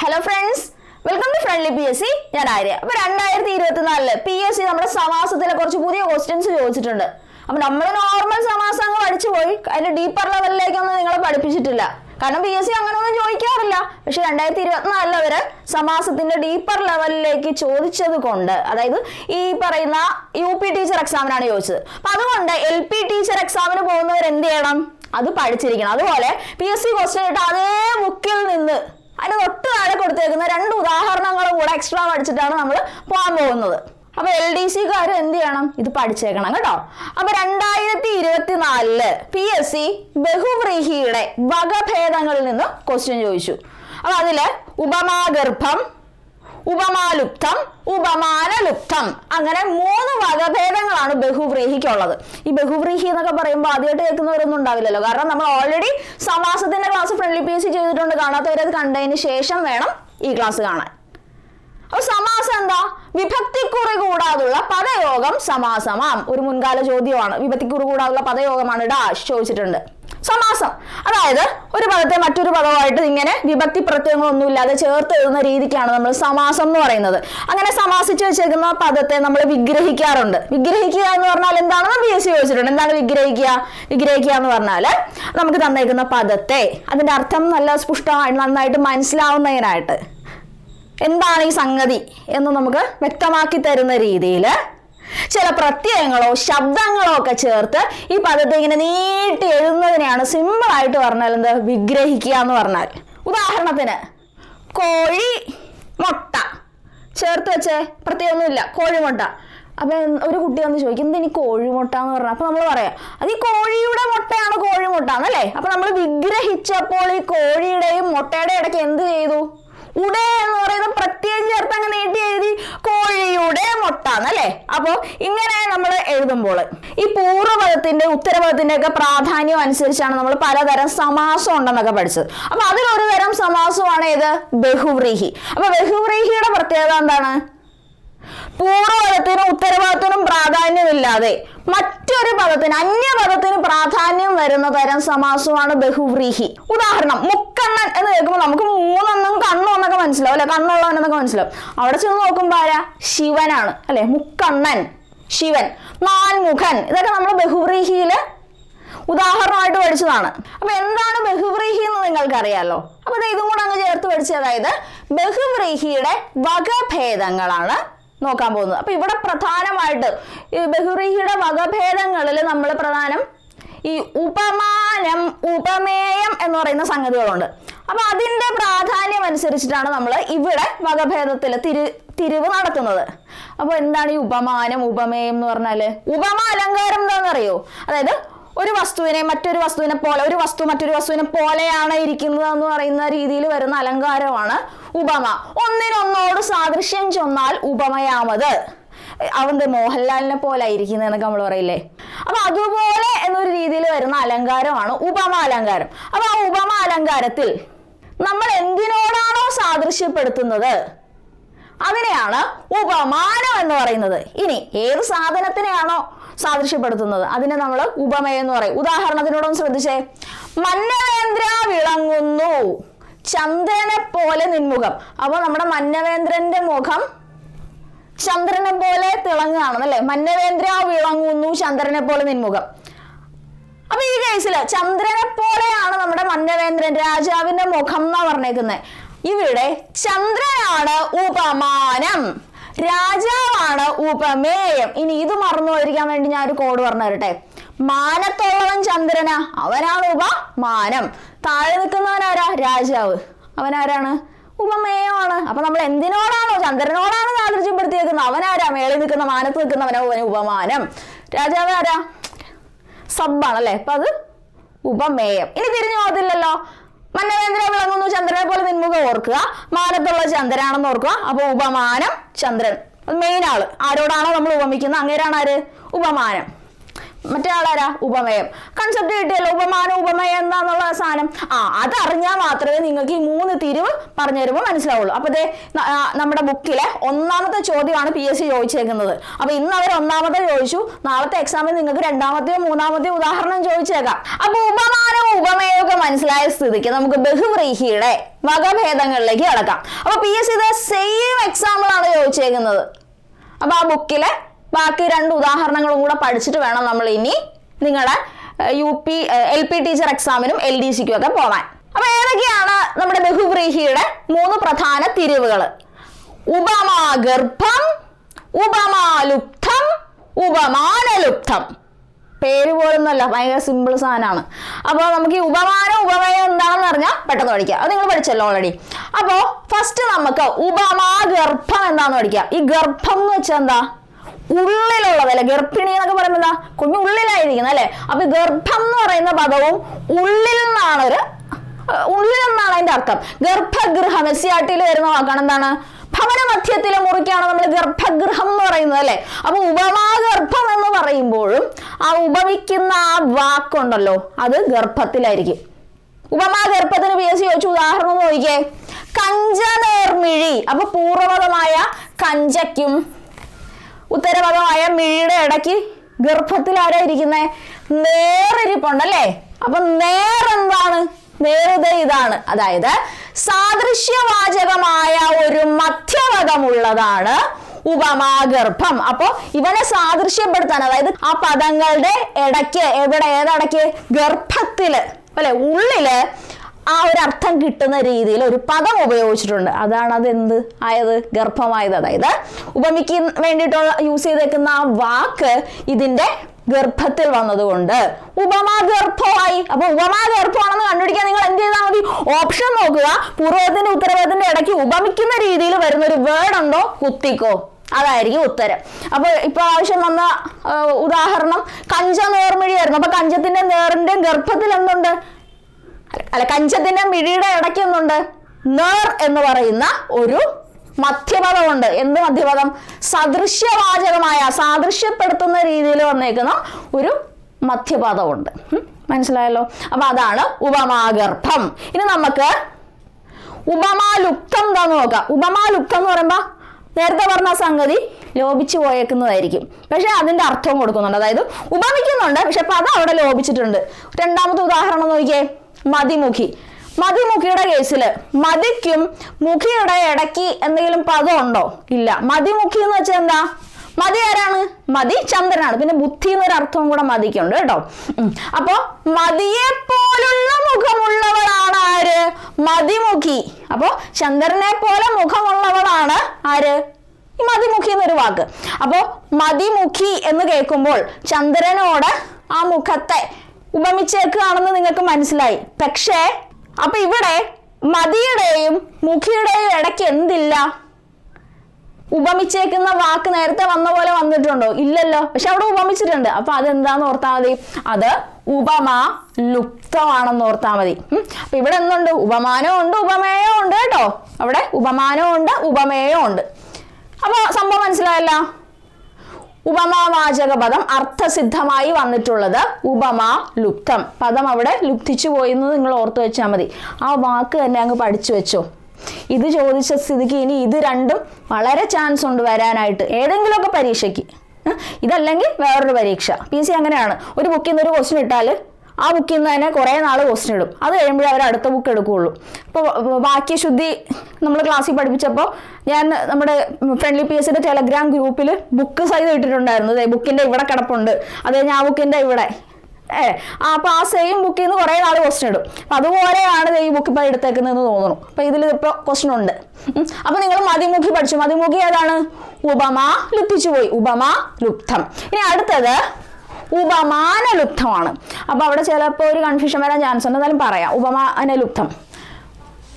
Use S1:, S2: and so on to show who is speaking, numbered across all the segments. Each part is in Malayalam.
S1: Hello friends welcome to friendly P S C ഞാൻ ആര്യ. അപ്പൊ രണ്ടായിരത്തി ഇരുപത്തിനാലിൽ പി എസ് സി നമ്മുടെ സമാസത്തിലെ കുറച്ച് പുതിയ ക്വസ്റ്റ്യൻസ് ചോദിച്ചിട്ടുണ്ട്. അപ്പൊ നമ്മൾ നോർമൽ സമാസം അങ്ങ് പഠിച്ചു പോയി. അതിന്റെ ഡീപ്പർ ലെവലിലേക്കൊന്നും നിങ്ങളെ പഠിപ്പിച്ചിട്ടില്ല. കാരണം പി എസ് സി അങ്ങനെ ഒന്നും ചോദിക്കാറില്ല. പക്ഷെ രണ്ടായിരത്തി ഇരുപത്തിനാലിൽ അവർ സമാസത്തിന്റെ ഡീപ്പർ ലെവലിലേക്ക് ചോദിച്ചത് കൊണ്ട് അതായത് ഈ പറയുന്ന യു പി ടീച്ചർ എക്സാമിനാണ് ചോദിച്ചത്. അപ്പൊ അതുകൊണ്ട് എൽ പി ടീച്ചർ എക്സാമിന് പോകുന്നവർ എന്ത് ചെയ്യണം? അത് പഠിച്ചിരിക്കണം. അതുപോലെ പി എസ് സി ക്വസ്റ്റ്യൻ ഇട്ട് അതേ ബുക്കിൽ നിന്ന് അതിന് തൊട്ട് താഴെ കൊടുത്തേക്കുന്ന രണ്ട് ഉദാഹരണങ്ങളും കൂടെ എക്സ്ട്രാ പഠിച്ചിട്ടാണ് നമ്മൾ പോകാൻ പോകുന്നത്. അപ്പൊ എൽ ഡി സിക്കാർ എന്ത് ചെയ്യണം? ഇത് പഠിച്ചേക്കണം കേട്ടോ. അപ്പൊ രണ്ടായിരത്തി ഇരുപത്തിനാലിൽ പി എസ് സി ബഹുവ്രീഹിയുടെ വകഭേദങ്ങളിൽ നിന്ന് ക്വസ്റ്റ്യൻ ചോദിച്ചു. അപ്പൊ അതിൽ ഉപമാഗർഭം ഉപമാലുപ്തം ഉപമാനലുപ്തം. അങ്ങനെ മൂന്ന് വകഭേദങ്ങളാണ് ബഹുവ്രീഹിക്കുള്ളത്. ഈ ബഹുവ്രീഹി എന്നൊക്കെ പറയുമ്പോൾ ആദ്യമായിട്ട് കേൾക്കുന്നവരൊന്നും ഉണ്ടാവില്ലല്ലോ. കാരണം നമ്മൾ ഓൾറെഡി സമാസത്തിന്റെ ക്ലാസ് ഫ്രണ്ട്ലി പി എസ് ചെയ്തിട്ടുണ്ട്. കാണാത്തവരത് കണ്ടതിന് ശേഷം വേണം ഈ ക്ലാസ് കാണാൻ. അപ്പൊ സമാസം എന്താ? വിഭക്തിക്കുറി കൂടാതുള്ള പദയോഗം സമാസമാം. ഒരു മുൻകാല ചോദ്യമാണ്. വിഭക്തിക്കുറി കൂടാതുള്ള പദയോഗമാണ് ഡാഷ് ചോദിച്ചിട്ടുണ്ട്. സമാസം. അതായത് ഒരു പദത്തെ മറ്റൊരു പദമായിട്ട് ഇങ്ങനെ വിഭക്തി പ്രത്യയങ്ങളൊന്നും ഇല്ലാതെ ചേർത്ത് എഴുതുന്ന രീതിക്കാണ് നമ്മൾ സമാസം എന്ന് പറയുന്നത്. അങ്ങനെ സമാസിച്ച് വെച്ചേക്കുന്ന പദത്തെ നമ്മൾ വിഗ്രഹിക്കാറുണ്ട്. വിഗ്രഹിക്കുക എന്ന് പറഞ്ഞാൽ എന്താണെന്ന് ബി എസ് സി ചോദിച്ചിട്ടുണ്ട് എന്താണ് വിഗ്രഹിക്കുക? വിഗ്രഹിക്കുക എന്ന് പറഞ്ഞാൽ നമുക്ക് തന്നേക്കുന്ന പദത്തെ അതിന്റെ അർത്ഥം നല്ല സ്പുഷ്ടമായി നന്നായിട്ട് മനസ്സിലാവുന്നതിനായിട്ട്. എന്താണ് ഈ സംഗതി എന്ന് നമുക്ക് വ്യക്തമാക്കി തരുന്ന രീതിയിൽ ചില പ്രത്യയങ്ങളോ ശബ്ദങ്ങളോ ഒക്കെ ചേർത്ത് ഈ പദത്തെ ഇങ്ങനെ നീട്ടി എഴുതുന്നതിനെയാണ് സിമ്പിൾ ആയിട്ട് പറഞ്ഞാൽ എന്താ വിഗ്രഹിക്കുക എന്ന് പറഞ്ഞാൽ. ഉദാഹരണത്തിന് കോഴി മുട്ട. ചേർത്ത് വെച്ചേ പ്രത്യേകമൊന്നുമില്ല കോഴിമുട്ട. അപ്പൊ എന്ത് ഒരു കുട്ടി വന്ന് ചോദിക്കും എന്തിനീ കോഴിമുട്ട എന്ന് പറഞ്ഞാൽ അപ്പൊ നമ്മൾ പറയാം അത് ഈ കോഴിയുടെ മുട്ടയാണ് കോഴിമുട്ട എന്നല്ലേ? അപ്പൊ നമ്മൾ വിഗ്രഹിച്ചപ്പോൾ ഈ കോഴിയുടെയും മുട്ടയുടെ ഇടയ്ക്ക് എന്ത് ചെയ്തു? ഉടേ എന്ന് പറയുന്ന പ്രത്യേകം ചേർത്ത് അങ്ങ് നീട്ടി എഴുതി കോഴിയുടെ മുട്ട എന്നല്ലേ അപ്പോ ഇങ്ങനെ നമ്മൾ എഴുതുമ്പോൾ ഈ പൂർവപദത്തിന്റെ ഉത്തരപദത്തിന്റെ ഒക്കെ പ്രാധാന്യം അനുസരിച്ചാണ് നമ്മൾ പലതരം സമാസം ഉണ്ടെന്നൊക്കെ പഠിച്ചത്. അപ്പൊ അതിലൊരു തരം സമാസമാണ് ഏത്? ബഹുവ്രീഹി. അപ്പൊ ബഹുവ്രീഹിയുടെ പ്രത്യേകത എന്താണ്? പൂർവപദത്തിനും ഉത്തരപദത്തിനും പ്രാധാന്യമില്ലാതെ മറ്റൊരു പദത്തിന് അന്യപദത്തിന് പ്രാധാന്യം വരുന്ന തരം സമാസമാണ് ബഹുവ്രീഹി. ഉദാഹരണം മുക്കണ്ണൻ എന്ന് കേൾക്കുമ്പോൾ നമുക്ക് മൂന്നെണ്ണം കണ്ണു എന്നൊക്കെ മനസ്സിലാവും അല്ലെ? കണ്ണുള്ളവൻ എന്നൊക്കെ മനസ്സിലാവും. അവിടെ ചെന്ന് നോക്കുമ്പോൾ ആരാ? ശിവനാണ് അല്ലെ? മുക്കണ്ണൻ ശിവൻ നാൽമുഖൻ. ഇതൊക്കെ നമ്മൾ ബഹുവ്രീഹിയിൽ ഉദാഹരണമായിട്ട് പഠിച്ചതാണ്. അപ്പൊ എന്താണ് ബഹുവ്രീഹി എന്ന് നിങ്ങൾക്ക് അറിയാലോ അപ്പൊ ഇതും കൂടെ അങ്ങ് ചേർത്ത് പഠിച്ചത് അതായത് ബഹുവ്രീഹിയുടെ വകഭേദങ്ങളാണ് നോക്കാൻ പോകുന്നത്. അപ്പൊ ഇവിടെ പ്രധാനമായിട്ട് ഈ ബഹുറിഹിയുടെ വകഭേദങ്ങളിൽ നമ്മൾ പ്രധാനം ഈ ഉപമാനം ഉപമേയം എന്ന് പറയുന്ന സംഗതികളുണ്ട്. അപ്പൊ അതിന്റെ പ്രാധാന്യം അനുസരിച്ചിട്ടാണ് നമ്മൾ ഇവിടെ വകഭേദത്തിൽ തിരു തിരിവ് നടത്തുന്നത്. അപ്പൊ എന്താണ് ഈ ഉപമാനം ഉപമേയം എന്ന് പറഞ്ഞാൽ? ഉപമ അലങ്കാരം എന്താണെന്നറിയോ? അതായത് ഒരു വസ്തുവിനെ മറ്റൊരു വസ്തുവിനെ പോലെ ഒരു വസ്തു മറ്റൊരു വസ്തുവിനെ പോലെയാണ് ഇരിക്കുന്നത് എന്ന് പറയുന്ന രീതിയിൽ വരുന്ന അലങ്കാരമാണ് ഉപമ. ഒന്നിനൊന്നോട് സാദൃശ്യം ചൊന്നാൽ ഉപമയാമത്. അവന്റെ മോഹൻലാലിനെ പോലെ ആയിരിക്കുന്നത് എന്നൊക്കെ നമ്മൾ പറയില്ലേ? അപ്പൊ അതുപോലെ എന്നൊരു രീതിയിൽ വരുന്ന അലങ്കാരമാണ് ഉപമ അലങ്കാരം. അപ്പൊ ആ ഉപമ അലങ്കാരത്തിൽ നമ്മൾ എന്തിനോടാണോ സാദൃശ്യപ്പെടുത്തുന്നത്? അതിനെയാണ് ഉപമാനം എന്ന് പറയുന്നത്. ഇനി ഏത് സാധനത്തിനെയാണോ സാദൃശ്യപ്പെടുത്തുന്നത്? അതിനെ നമ്മൾ ഉപമയം എന്ന് പറയും. ഉദാഹരണത്തിനോടൊന്ന് ശ്രദ്ധിച്ചേ. മന്നവേന്ദ്ര വിളങ്ങുന്നു. ചന്ദ്രനെ പോലെ നിൻമുഖം. അപ്പൊ നമ്മുടെ മന്നവേന്ദ്രന്റെ മുഖം ചന്ദ്രനെ പോലെ തിളങ്ങുകയാണ് അല്ലേ മന്നവേന്ദ്ര വിളങ്ങുന്നു ചന്ദ്രനെ പോലെ നിൻമുഖം. അപ്പൊ ഈ കേസിൽ ചന്ദ്രനെ പോലെയാണ് നമ്മുടെ മന്നവേന്ദ്രൻ രാജാവിന്റെ മുഖം എന്നാ പറഞ്ഞേക്കുന്നത് ഇവിടെ ചന്ദ്രനാണ് ഉപമാനം. രാജാവാണ് ഉപമേയം. ഇനി ഇത് മറന്നു പോയിരിക്കാൻ വേണ്ടി ഞാൻ ഒരു കോഡ് പറഞ്ഞു തരട്ടെ മാനത്തുള്ളവൻ ചന്ദ്രനാ. അവനാണ് ഉപമാനം. താഴെ നിൽക്കുന്നവനാരാ രാജാവ്. അവനാരാണ് ഉപമേയമാണ്. അപ്പൊ നമ്മൾ എന്തിനോടാണോ ചന്ദ്രനോടാണ് സാദൃശ്യപ്പെടുത്തിയേക്കുന്നത് അവനാരാ മേളിൽ നിൽക്കുന്ന മാനത്ത് നിൽക്കുന്നവനോ? ഉപമാനം. രാജാവ് ആരാ? സബ്ബാണ് ആണല്ലേ അപ്പൊ അത് ഉപമേയം. ഇനി തിരിഞ്ഞു പോകത്തില്ലല്ലോ. മന്നവേന്ദ്ര വിളങ്ങുന്നു ചന്ദ്രനെ പോലെ നിന്മുഖം ഓർക്കുക. മാനത്തുള്ള ചന്ദ്രനാണെന്ന് ഓർക്കുക. അപ്പൊ ഉപമാനം ചന്ദ്രൻ. മെയിൻ ആൾ. ആരോടാണോ നമ്മൾ ഉപമിക്കുന്നത്? അങ്ങേരാണ് ആര്? ഉപമാനം. മറ്റേ ആളാരാ? ഉപമയം. കൺസെപ്റ്റ് കിട്ടിയല്ലോ. ഉപമാനം ഉപമയം എന്താന്നുള്ള സാധനം. ആ അതറിഞ്ഞാൽ മാത്രമേ നിങ്ങൾക്ക് ഈ മൂന്ന് തിരിവ് പറഞ്ഞു തരുമ്പോൾ മനസ്സിലാവുള്ളൂ. അപ്പൊ ദേ നമ്മുടെ ബുക്കിലെ ഒന്നാമത്തെ ചോദ്യമാണ് പി എസ് സി ചോദിച്ചേക്കുന്നത്. അപ്പൊ ഇന്ന് അവർ ഒന്നാമത്തെ ചോദിച്ചു. നാളത്തെ എക്സാമിൽ നിങ്ങൾക്ക് രണ്ടാമത്തെയോ മൂന്നാമത്തെയോ ഉദാഹരണം ചോദിച്ചേക്കാം. അപ്പൊ ഉപമാനവും ഉപമയും ഒക്കെ മനസ്സിലായ സ്ഥിതിക്ക് നമുക്ക് ബഹുവ്രീഹിയുടെ വകഭേദങ്ങളിലേക്ക് കിടക്കാം. അപ്പൊ പി എസ് ഇത് സെയിം എക്സാമ്പിൾ ആണ് ചോദിച്ചേക്കുന്നത്. അപ്പൊ ആ ബുക്കിലെ ബാക്കി രണ്ട് ഉദാഹരണങ്ങളും കൂടെ പഠിച്ചിട്ട് വേണം നമ്മൾ ഇനി നിങ്ങളെ U P L P teacher എക്സാമിനും L D സിക്കും ഒക്കെ പോവാൻ. അപ്പൊ ഏതൊക്കെയാണ് നമ്മുടെ ബഹുവ്രീഹിയുടെ മൂന്ന് പ്രധാന തിരിവുകൾ ഉപമാഗർഭം ഉപമാലുപ്തം ഉപമാനലുപ്തം പേര് പോലൊന്നുമല്ല ഭയങ്കര സിമ്പിൾ സാധനമാണ്. അപ്പോൾ നമുക്ക് ഈ ഉപമാനം ഉപമയം എന്താണെന്ന് പറഞ്ഞാൽ പെട്ടെന്ന് പഠിക്കാം. അത് നിങ്ങൾ പഠിച്ചല്ലോ ഓൾറെഡി അപ്പോൾ ഫസ്റ്റ് നമുക്ക് ഉപമാ ഗർഭം എന്താണെന്ന് പഠിക്കാം. ഈ ഗർഭം എന്ന് വെച്ചാൽ എന്താ? ഉള്ളിലുള്ളതല്ലേ ഗർഭിണി എന്നൊക്കെ പറയുമ്പോൾ എന്താ? കുഞ്ഞു ഉള്ളിലായിരിക്കുന്നത് അല്ലേ? അപ്പൊ ഗർഭം എന്ന് പറയുന്ന പദവും ഉള്ളിൽ നിന്നാണ് ഒരു ഉള്ളിൽ നിന്നാണ് അതിന്റെ അർത്ഥം. ഗർഭഗൃഹം എസ് സി ആർ ടിയിൽ വരുന്ന വാക്കാണ് എന്താണ്? ഭവന മധ്യത്തിലെ മുറിക്കാണ് നമ്മൾ ഗർഭഗൃഹം എന്ന് പറയുന്നത് അല്ലെ? അപ്പൊ ഉപമാഗർഭം എന്ന് പറയുമ്പോഴും ആ ഉപമിക്കുന്ന ആ വാക്കുണ്ടല്ലോ അത് ഗർഭത്തിലായിരിക്കും. ഉപമാഗർഭത്തിന് പി എസ് സി ചോദിച്ചു ഉദാഹരണം നോക്കിക്കേ. കഞ്ചനേർമിഴി അപ്പൊ പൂർവപദമായ കഞ്ചയ്ക്കും ഉത്തരപദമായ മിഴിയുടെ ഇടയ്ക്ക് ഗർഭത്തിൽ ആരാ നേറിരിപ്പുണ്ടല്ലേ അപ്പൊ നേർ നേറുത ഇതാണ്. അതായത് സാദൃശ്യവാചകമായ ഒരു മധ്യപദമുള്ളതാണ് ഉപമാഗർഭം. അപ്പോ ഇവനെ സാദൃശ്യപ്പെടുത്താൻ അതായത് ആ പദങ്ങളുടെ ഇടയ്ക്ക് എവിടെ ഏതടയ്ക്ക്? ഗർഭത്തിൽ അല്ലെ? ഉള്ളിൽ ആ ഒരു അർത്ഥം കിട്ടുന്ന രീതിയിൽ ഒരു പദം ഉപയോഗിച്ചിട്ടുണ്ട്. അതാണ് അത് എന്ത് ആയത്? ഗർഭമായത്. അതായത് ഉപമിക്ക് വേണ്ടിയിട്ടുള്ള യൂസ് ചെയ്തേക്കുന്ന ആ വാക്ക് ഇതിന്റെ ഗർഭത്തിൽ വന്നതുകൊണ്ട് ഉപമാ ഗർഭമായി. അപ്പൊ ഉപമാ ഗർഭമാണെന്ന് കണ്ടുപിടിക്കാൻ നിങ്ങൾ എന്ത് ചെയ്താൽ മതി? ഓപ്ഷൻ നോക്കുക. പൂർവത്തിന്റെ ഉത്തരവാദത്തിന്റെ ഇടയ്ക്ക് ഉപമിക്കുന്ന രീതിയിൽ വരുന്ന ഒരു വേർഡ് ഉണ്ടോ? കുത്തിക്കോ. അതായിരിക്കും ഉത്തരം. അപ്പൊ ഇപ്പൊ ആവശ്യം വന്ന ഉദാഹരണം കഞ്ച നേർമിഴിയായിരുന്നു. അപ്പൊ കഞ്ചത്തിന്റെ നേറിന്റെ ഗർഭത്തിൽ എന്തുണ്ട്? അല്ല കഞ്ചത്തിന്റെ മിഴിയുടെ ഇടയ്ക്ക് എന്തുണ്ട്? നേർ എന്ന് പറയുന്ന ഒരു മധ്യപദമുണ്ട് എന്ത് മധ്യപദം? സദൃശ്യവാചകമായ സാദൃശ്യപ്പെടുത്തുന്ന രീതിയിൽ വന്നേക്കുന്ന ഒരു മധ്യപദമുണ്ട് മനസ്സിലായല്ലോ? അപ്പൊ അതാണ് ഉപമാഗർഭം. ഇനി നമുക്ക് ഉപമാലുപ്തം എന്താന്ന് നോക്കാം. ഉപമാലുപ്തം എന്ന് പറയുമ്പോ നേരത്തെ പറഞ്ഞ സംഗതി ലോപിച്ചു പോയേക്കുന്നതായിരിക്കും. പക്ഷെ അതിന്റെ അർത്ഥം കൊടുക്കുന്നുണ്ട്. അതായത് ഉപമിക്കുന്നുണ്ട് പക്ഷെ പദം അവിടെ ലോപിച്ചിട്ടുണ്ട്. രണ്ടാമത്തെ ഉദാഹരണം നോക്കിയേ. മതിമുഖി. മതിമുഖിയുടെ കേസിൽ മതിക്കും മുഖിയുടെ ഇടയ്ക്ക് എന്തെങ്കിലും ഉണ്ടോ? ഇല്ല. മതിമുഖി എന്ന് വെച്ചാൽ എന്താ? മതി ആരാണ്? മതി ചന്ദ്രനാണ്. പിന്നെ ബുദ്ധി എന്നൊരു അർത്ഥവും കൂടെ മതിക്കുണ്ട് കേട്ടോ. അപ്പൊ മതിയെ പോലുള്ള മുഖമുള്ളവളാണ് ആര്? മതിമുഖി അപ്പൊ ചന്ദ്രനെ പോലെ മുഖമുള്ളവളാണ് ആര്? ഈ മതിമുഖി എന്നൊരു വാക്ക്. അപ്പോ മതിമുഖി എന്ന് കേൾക്കുമ്പോൾ ചന്ദ്രനോട് ആ മുഖത്തെ ഉപമിച്ചേക്കുകയാണെന്ന് നിങ്ങൾക്ക് മനസ്സിലായി. പക്ഷേ അപ്പൊ ഇവിടെ മതിയുടെയും മുഖിയുടെയും ഇടയ്ക്ക് എന്തില്ല? ഉപമിച്ചേക്കുന്ന വാക്ക് നേരത്തെ വന്ന പോലെ വന്നിട്ടുണ്ടോ? ഇല്ലല്ലോ. പക്ഷെ അവിടെ ഉപമിച്ചിട്ടുണ്ട്. അപ്പൊ അതെന്താന്ന് ഓർത്താൽ മതി? അത് ഉപമ ലുപ്തമാണെന്ന് ഓർത്താൽ മതി. അപ്പൊ ഇവിടെ എന്തുണ്ട്? ഉപമാനവും ഉണ്ട് ഉപമേയവും ഉണ്ട് കേട്ടോ. അവിടെ ഉപമാനവും ഉണ്ട് ഉപമേയവും ഉണ്ട് അപ്പൊ സംഭവം മനസ്സിലായല്ലോ? ഉപമാവാചക പദം അർത്ഥസിദ്ധമായി വന്നിട്ടുള്ളത് ഉപമാ ലുപ്തം. പദം അവിടെ ലുപ്തിച്ചു പോയെന്ന് നിങ്ങൾ ഓർത്തു വെച്ചാൽ മതി. ആ വാക്ക് തന്നെ അങ്ങ് പഠിച്ചു വെച്ചോ. ഇത് ചോദിച്ച സ്ഥിതിക്ക് ഇനി ഇത് രണ്ടും വളരെ ചാൻസ് ഉണ്ട് വരാനായിട്ട്. ഏതെങ്കിലുമൊക്കെ പരീക്ഷയ്ക്ക്. ഇതല്ലെങ്കിൽ വേറൊരു പരീക്ഷ. പി സി അങ്ങനെയാണ്. ഒരു ബുക്കിൽ നിന്ന് ഒരു ക്വസ്റ്റ്യൻ ഇട്ടാൽ ആ ബുക്കിൽ നിന്ന് തന്നെ കുറേ നാൾ ക്വസ്റ്റ്യൻ ഇടും. അത് കഴിയുമ്പോഴേ അവർ അടുത്ത ബുക്ക് എടുക്കുകയുള്ളൂ. അപ്പോൾ വാക്യശുദ്ധി നമ്മൾ ക്ലാസ്സിൽ പഠിപ്പിച്ചപ്പോൾ ഞാൻ നമ്മുടെ ഫ്രണ്ട്ലി പി എസിന്റെ ടെലഗ്രാം ഗ്രൂപ്പിൽ ബുക്ക് സൈഡ് ഇട്ടിട്ടുണ്ടായിരുന്നു. അതെ ബുക്കിന്റെ ഇവിടെ കിടപ്പുണ്ട്. അത് കഴിഞ്ഞ് ആ ബുക്കിന്റെ ഇവിടെ. ഏ ആ അപ്പൊ ആ സെയിം ബുക്കിൽ നിന്ന് കുറേ നാൾ ക്വസ്റ്റ്യൻ ഇടും. അപ്പം അതുപോലെയാണ് ഈ ബുക്ക് ഇപ്പോൾ എടുത്തേക്കുന്നതെന്ന് തോന്നുന്നു. അപ്പോൾ ഇതിൽ ഇപ്പോൾ ക്വസ്റ്റ്യൻ ഉണ്ട്. അപ്പോൾ നിങ്ങൾ മതിമുഖി പഠിച്ചു. മതിമുഖി ഏതാണ്? ഉപമ ലുപ്തിച്ചു പോയി. ഉപമ ലുപ്തം ഇനി അടുത്തത് ഉപമാനലുപ്തമാണ് അപ്പൊ അവിടെ ചിലപ്പോ ഒരു കൺഫ്യൂഷൻ വരാൻ ചാൻസ് ഉണ്ട്. എന്നാലും പറയാം. ഉപമാനലുപ്തം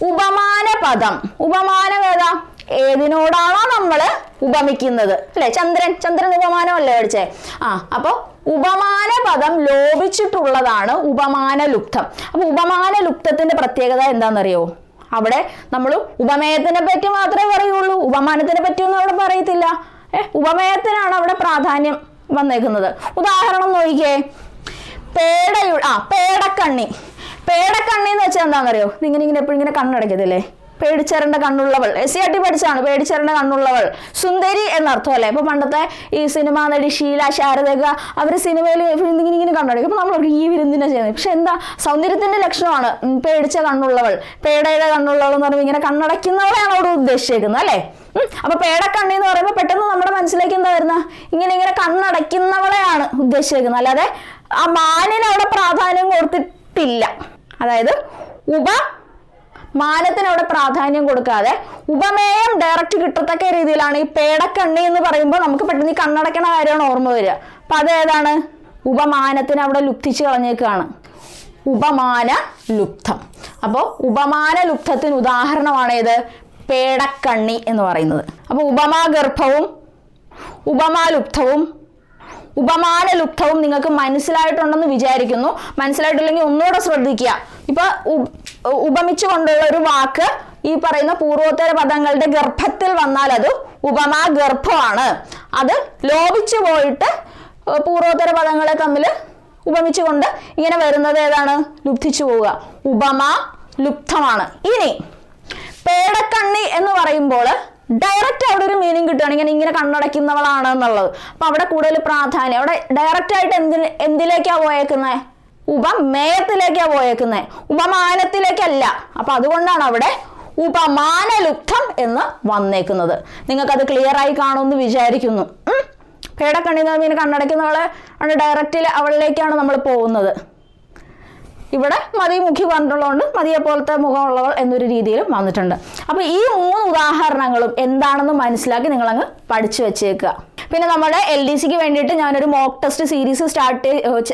S1: ഉപമാന പദം ഉപമാനം ഏതാ? ഏതിനോടാണോ നമ്മൾ ഉപമിക്കുന്നത്. അല്ലെ? ചന്ദ്രൻ. ചന്ദ്രൻ ഉപമാനമല്ലേ പഠിച്ചേ ആ അപ്പൊ ഉപമാന പദം ലോപിച്ചിട്ടുള്ളതാണ് ഉപമാന ലുപ്തം അപ്പൊ ഉപമാന ലുപ്തത്തിന്റെ പ്രത്യേകത എന്താണെന്നറിയോ? അവിടെ നമ്മൾ ഉപമേയത്തിനെ പറ്റി മാത്രമേ പറയുള്ളൂ. ഉപമാനത്തിനെ പറ്റിയൊന്നും അവിടെ പറയത്തില്ല. ഏഹ് ഉപമേയത്തിനാണ് അവിടെ പ്രാധാന്യം. വന്നേക്കുന്നത്. ഉദാഹരണം നോക്കിക്കേ. പേടയു ആ പേടക്കണ്ണി. പേടക്കണ്ണി എന്ന് വെച്ചാൽ എന്താണെന്നറിയോ? നിങ്ങനെ ഇങ്ങനെ എപ്പോഴും ഇങ്ങനെ കണ്ണടക്കത്തില്ലേ പേടിച്ചരണ്ട കണ്ണുള്ളവൾ. എസ് സി ആർ ടി പഠിച്ചാണ് പേടിച്ചേരേണ്ട കണ്ണുള്ളവൾ. സുന്ദരി എന്നർത്ഥം അല്ലേ ഇപ്പൊ പണ്ടത്തെ ഈ സിനിമാ നടി ഷീല ശാരദക അവർ സിനിമയിൽ ഇങ്ങനെ ഇങ്ങനെ കണ്ണടക്കും അപ്പൊ നമ്മൾ ഈ വിരുന്നിനെ ചെയ്യുന്നത്. പക്ഷെ എന്താ? സൗന്ദര്യത്തിന്റെ ലക്ഷണമാണ്. പേടിച്ച കണ്ണുള്ളവൾ. പേടയുടെ കണ്ണുള്ളവൾ എന്ന് പറയുമ്പോൾ ഇങ്ങനെ കണ്ണടയ്ക്കുന്നവളെയാണ് അവിടെ ഉദ്ദേശിച്ചേക്കുന്നത് അല്ലേ? അപ്പൊ പേടക്കണ്ണി എന്ന് പറയുമ്പോൾ പെട്ടെന്ന് നമ്മുടെ മനസ്സിലേക്ക് എന്താ വരുന്ന? ഇങ്ങനെ ഇങ്ങനെ കണ്ണടയ്ക്കുന്നവളെയാണ് ഉദ്ദേശിച്ചേക്കുന്നത്. അല്ലാതെ ആ മാനിന് അവിടെ പ്രാധാന്യം കൊടുത്തിട്ടില്ല. അതായത് ഉപ മാനത്തിന് അവിടെ പ്രാധാന്യം കൊടുക്കാതെ ഉപമേയം ഡയറക്റ്റ് കിട്ടത്തക്ക രീതിയിലാണ് ഈ പേടക്കണ്ണി എന്ന് പറയുമ്പോൾ നമുക്ക് പെട്ടെന്ന് ഈ കണ്ണടക്കണ കാര്യമാണ് ഓർമ്മ വരിക. അപ്പൊ അതേതാണ് ഉപമാനത്തിന് അവിടെ ലുപ്തിച്ച് കളഞ്ഞേക്കാണ്. ഉപമാന ലുപ്തം. അപ്പോൾ ഉപമാന ലുപ്തത്തിന് ഉദാഹരണമാണ് ഏത്? പേടക്കണ്ണി എന്ന് പറയുന്നത്. അപ്പോൾ ഉപമാഗർഭവും ഉപമാലുപ്തവും ഉപമാന ലുപ്തവും നിങ്ങൾക്ക് മനസ്സിലായിട്ടുണ്ടെന്ന് വിചാരിക്കുന്നു. മനസ്സിലായിട്ടില്ലെങ്കിൽ ഒന്നുകൂടെ ശ്രദ്ധിക്കുക. ഇപ്പൊ ഉ- ഉപമിച്ചു കൊണ്ടുള്ള ഒരു വാക്ക് ഈ പറയുന്ന പൂർവോത്തര പദങ്ങളുടെ ഗർഭത്തിൽ വന്നാൽ അത് ഉപമാ ഗർഭമാണ് അത് ലോപിച്ചു പോയിട്ട് പൂർവോത്തര പദങ്ങളെ തമ്മിൽ ഉപമിച്ചുകൊണ്ട് ഇങ്ങനെ വരുന്നത് ഏതാണ്? ലുപ്തിച്ചു പോവുക. ഉപമ ലുപ്തമാണ്. ഇനി പേടക്കണ്ണി എന്ന് പറയുമ്പോൾ ഡയറക്റ്റ് അവിടെ ഒരു മീനിങ് കിട്ടുകയാണ്. ഇങ്ങനെ ഇങ്ങനെ കണ്ണടയ്ക്കുന്നവളാണ് എന്നുള്ളത്. അപ്പൊ അവിടെ കൂടുതൽ പ്രാധാന്യം. അവിടെ ഡയറക്റ്റ് ആയിട്ട് എന്തിൽ എന്തിലേക്കാണ് പോയേക്കുന്നത് ഉപമേയത്തിലേക്കാ പോയേക്കുന്നത് ഉപമാനത്തിലേക്കല്ല. അപ്പൊ അതുകൊണ്ടാണ് അവിടെ ഉപമാനലുപ്തം എന്ന് വന്നേക്കുന്നത്. നിങ്ങൾക്കത് ക്ലിയർ ആയി കാണുമെന്ന് വിചാരിക്കുന്നു. പറഞ്ഞാൽ ഇങ്ങനെ കണ്ണടയ്ക്കുന്നവളെ ആണ് ഡയറക്റ്റിൽ അവളിലേക്കാണ് നമ്മൾ പോകുന്നത്. ഇവിടെ മതി മുഖി പറഞ്ഞിട്ടുള്ളതുകൊണ്ട് മതിയെ പോലത്തെ മുഖമുള്ളവൾ എന്നൊരു രീതിയിലും വന്നിട്ടുണ്ട്. അപ്പോൾ ഈ മൂന്ന് ഉദാഹരണങ്ങളും എന്താണെന്ന് മനസ്സിലാക്കി നിങ്ങളങ്ങ് പഠിച്ചു വെച്ചേക്കുക. പിന്നെ നമ്മുടെ എൽ ഡി സിക്ക് വേണ്ടിയിട്ട് ഞാനൊരു mock test series start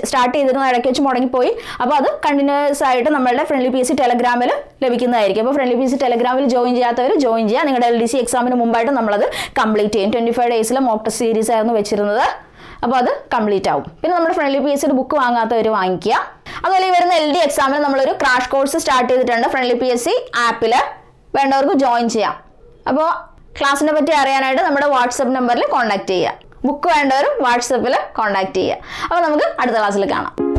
S1: start ചെയ്തിരുന്ന. ഇടയ്ക്ക് വെച്ച് മുടങ്ങിപ്പോയി. അപ്പോൾ അത് കണ്ടിന്യൂസ് ആയിട്ട് നമ്മളുടെ ഫ്രണ്ട്ലി പി സി ടെലഗ്രാമിൽ ലഭിക്കുന്നതായിരിക്കും. അപ്പോൾ ഫ്രണ്ട്ലി പി സി ടെലഗ്രാമിൽ ജോയിൻ ചെയ്യാത്തവർ ജോയിൻ ചെയ്യുക. നിങ്ങളുടെ എൽ ഡി സി എക്സാമിന് മുമ്പായിട്ട് നമ്മളത് കംപ്ലീറ്റ് ചെയ്യും. ട്വന്റി ഫൈവ് ഡേയ്സിലെ മോക്ക് ടെസ്റ്റ് സീരീസ് ആയിരുന്നു വെച്ചിരുന്നത്. അപ്പോൾ അത് കംപ്ലീറ്റ് ആവും. പിന്നെ നമ്മുടെ ഫ്രണ്ട്ലി പി എസ് ബുക്ക് വാങ്ങാത്തവർ വാങ്ങിക്കുക. അതുപോലെ ഈ വരുന്ന എൽ ഡി എക്സാമിൽ നമ്മളൊരു ക്രാഷ് കോഴ്സ് സ്റ്റാർട്ട് ചെയ്തിട്ടുണ്ട് ഫ്രണ്ട്ലി പി എസ് സി ആപ്പിൽ വേണ്ടവർക്ക് ജോയിൻ ചെയ്യാം. അപ്പോൾ ക്ലാസ്സിനെ പറ്റി അറിയാനായിട്ട് നമ്മുടെ വാട്സപ്പ് നമ്പറിൽ കോൺടാക്ട് ചെയ്യുക. ബുക്ക് വേണ്ടവരും വാട്സപ്പിൽ കോൺടാക്ട് ചെയ്യുക. അപ്പോൾ നമുക്ക് അടുത്ത ക്ലാസ്സിൽ കാണാം.